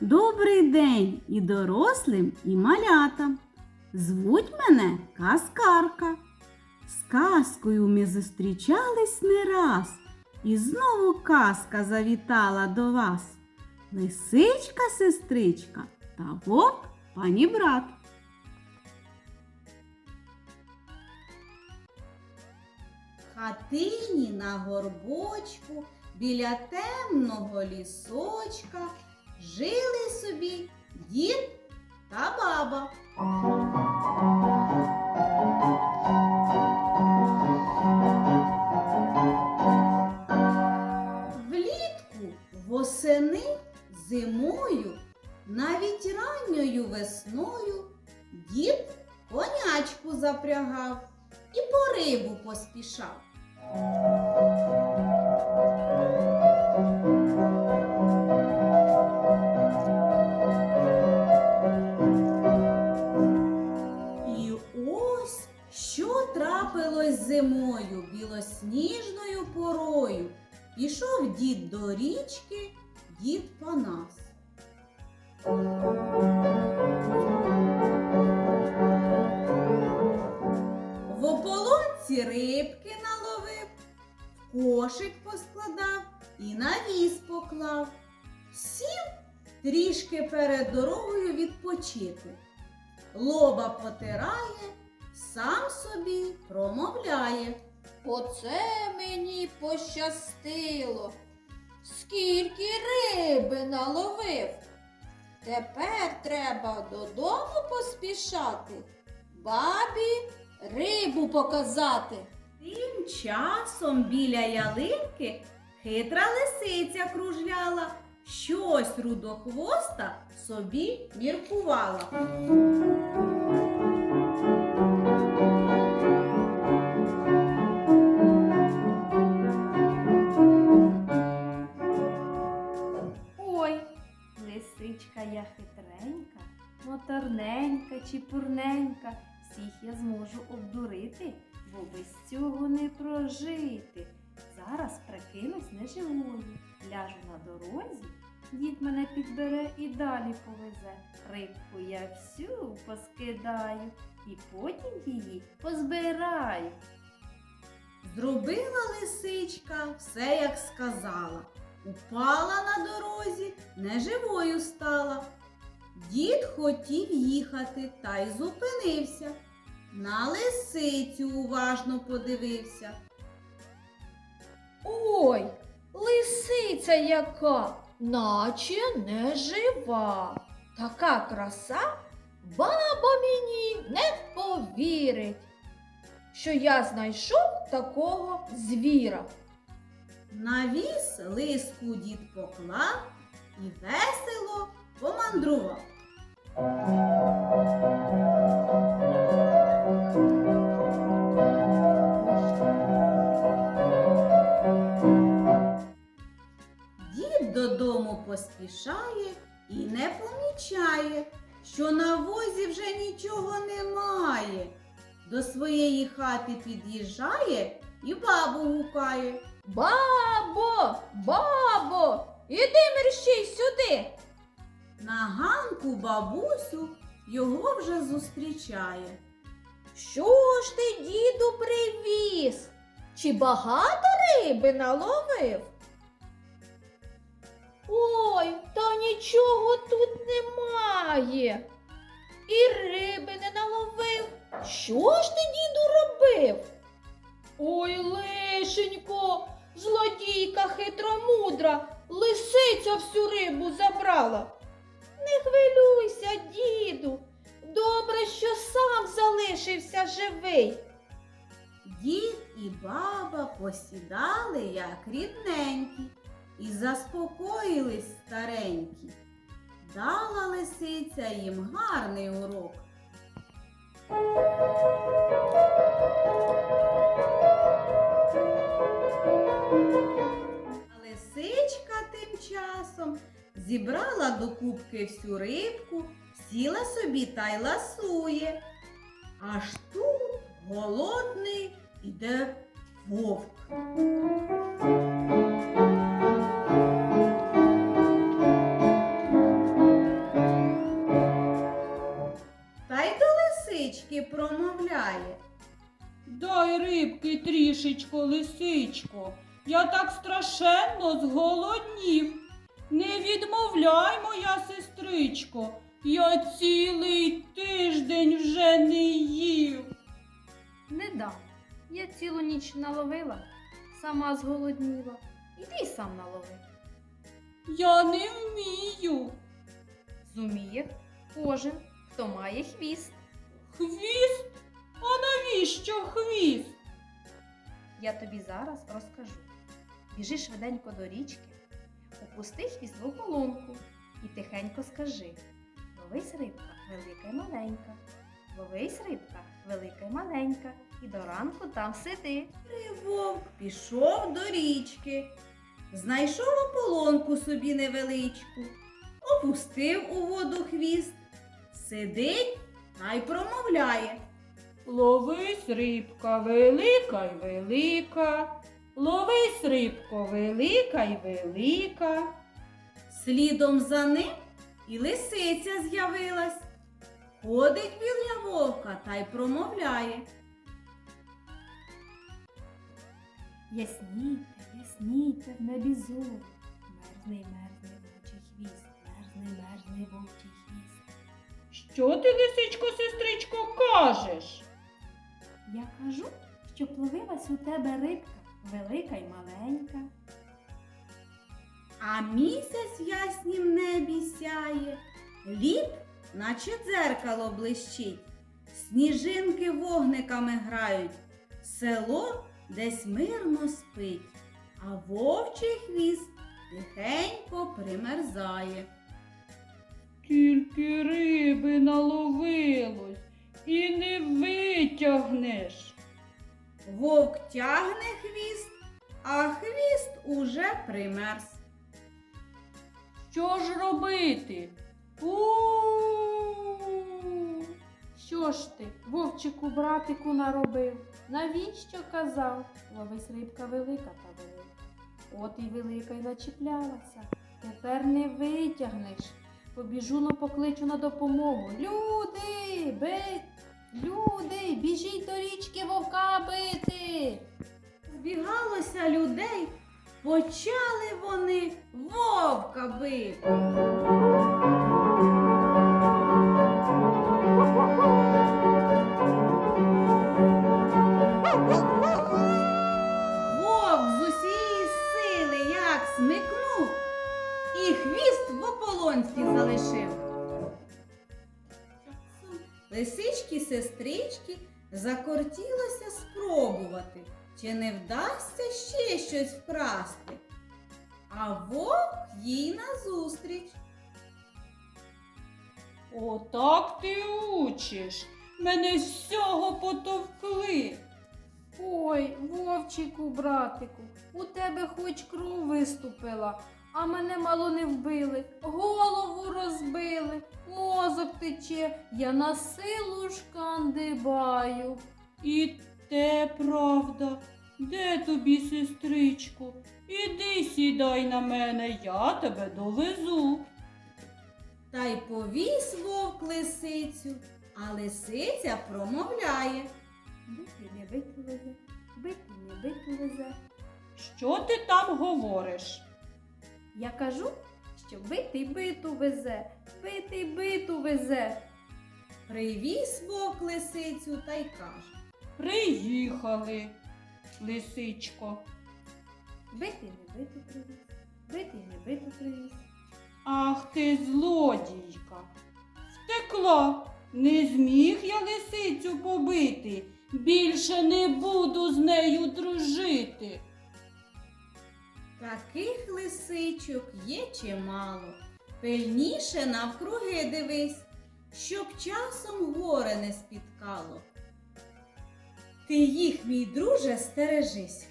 Добрий день і дорослим, і малятам. Звуть мене Каскарка. З казкою ми зустрічались не раз, і знову казка завітала до вас. Лисичка, сестричка та вовк пані брат. Хатині на горбочку біля темного лісочка жили собі дід та баба. Влітку, восени, зимою, навіть ранньою весною дід конячку запрягав і по рибу поспішав. Зимою білосніжною порою. Пішов дід до річки, дід Панас. В ополонці рибки наловив, кошик поскладав і на віз поклав. Сів трішки перед дорогою відпочити. Лоба потирає, сам собі промовляє. Оце мені пощастило. Скільки риби наловив. Тепер треба додому поспішати, бабі рибу показати. Тим часом біля ялинки хитра лисиця кружляла, щось рудохвоста собі міркувала. Чіпурненька, всіх я зможу обдурити, бо без цього не прожити. Зараз прикинусь неживою, ляжу на дорозі, дід мене підбере і далі повезе. Рибку я всю поскидаю і потім її позбираю. Зробила лисичка все, як сказала. Упала на дорозі, неживою стала. Дід хотів їхати та й зупинився. На лисицю уважно подивився. Ой, лисиця яка, наче не жива. Така краса баба мені не повірить, що я знайшов такого звіра. На віз лиску дід поклав і весело помандрував. Дід додому поспішає і не помічає, що на возі вже нічого немає. До своєї хати під'їжджає і бабу гукає. Бабо, бабо, іди мерщій сюди. На ганку бабусю його вже зустрічає. Що ж ти, діду, привіз? Чи багато риби наловив? Ой, та нічого тут немає. І риби не наловив. Що ж ти, діду, робив? Ой, лишенько, злодійка хитромудра, лисиця всю рибу забрала. Не хвилюйся, діду. Добре, що сам залишився живий. Дід і баба посідали, як рідненькі, і заспокоїлись старенькі. Дала лисиця їм гарний урок. Зібрала до кубки всю рибку, сіла собі та й ласує. Аж тут голодний іде вовк. Та й до лисички промовляє. Дай рибки трішечко, лисичко, я так страшенно зголоднів. Не відмовляй, моя сестричко, я цілий тиждень вже не їв. Не дам. Я цілу ніч наловила, сама зголодніла. Іди сам налови. Я не вмію. Зуміє кожен, хто має хвіст. Хвіст? А навіщо хвіст? Я тобі зараз розкажу. Біжи швиденько до річки, опусти хвіст в ополонку і тихенько скажи: Ловись рибка, велика й маленька. Ловись рибка, велика й маленька. І до ранку там сиди. Вовк пішов до річки, знайшов ополонку собі невеличку, опустив у воду хвіст, сидить та й промовляє. Ловись рибка велика й велика. Ловись рибко велика й велика. Слідом за ним і лисиця з'явилась. Ходить біля вовка та й промовляє. Ясніте, ясніте в небі зорі. Мерзний, мерзний вовчий хвіст, мерзний, мерзний вовчий хвіст. Що ти, лисичко, сестричко, кажеш? Я кажу, що плавилась у тебе рибка, велика й маленька. А місяць в яснім небі сяє, лід, наче дзеркало блищить, сніжинки вогниками грають, село десь мирно спить, а вовчий хвіст тихенько примерзає. Тільки риби наловилось і не витягнеш. Вовк тягне хвіст, а хвіст уже примерз. Що ж робити? у Що ж ти, вовчику братику наробив? Навіщо казав? Ловись рибка велика та велика. От і велика й начіплялася. Тепер не витягнеш. Побіжу но покличу на допомогу. Люди, би... люди, біжіть до річки вовка бити. Збігалося людей, почали вони вовка бити. Лисички сестрички закортілося спробувати, чи не вдасться ще щось вкрасти. А вовк їй назустріч. Отак ти учиш. Мене всього потовкли. Ой, вовчику, братику, у тебе хоч кров виступила, а мене мало не вбили, голову розбили, мозок тече, я на силу шкандибаю. І те правда. Де тобі, сестричко? Іди сідай на мене, я тебе довезу. Та й повіз вовк лисицю, а лисиця промовляє. Бити не биту везе, бити не биту везе. Що ти там говориш? Я кажу, що бити биту везе, бити биту везе. Привіз вовк лисицю та й каже. Приїхали, лисичко. Бити не биту привіз, бити не биту привіз. Ах ти злодійка. Втекла. Не зміг я лисицю побити. Більше не буду з нею дружити. Таких лисичок є чимало. Пильніше навкруги дивись, щоб часом горе не спіткало. Ти їх, мій друже, стережись.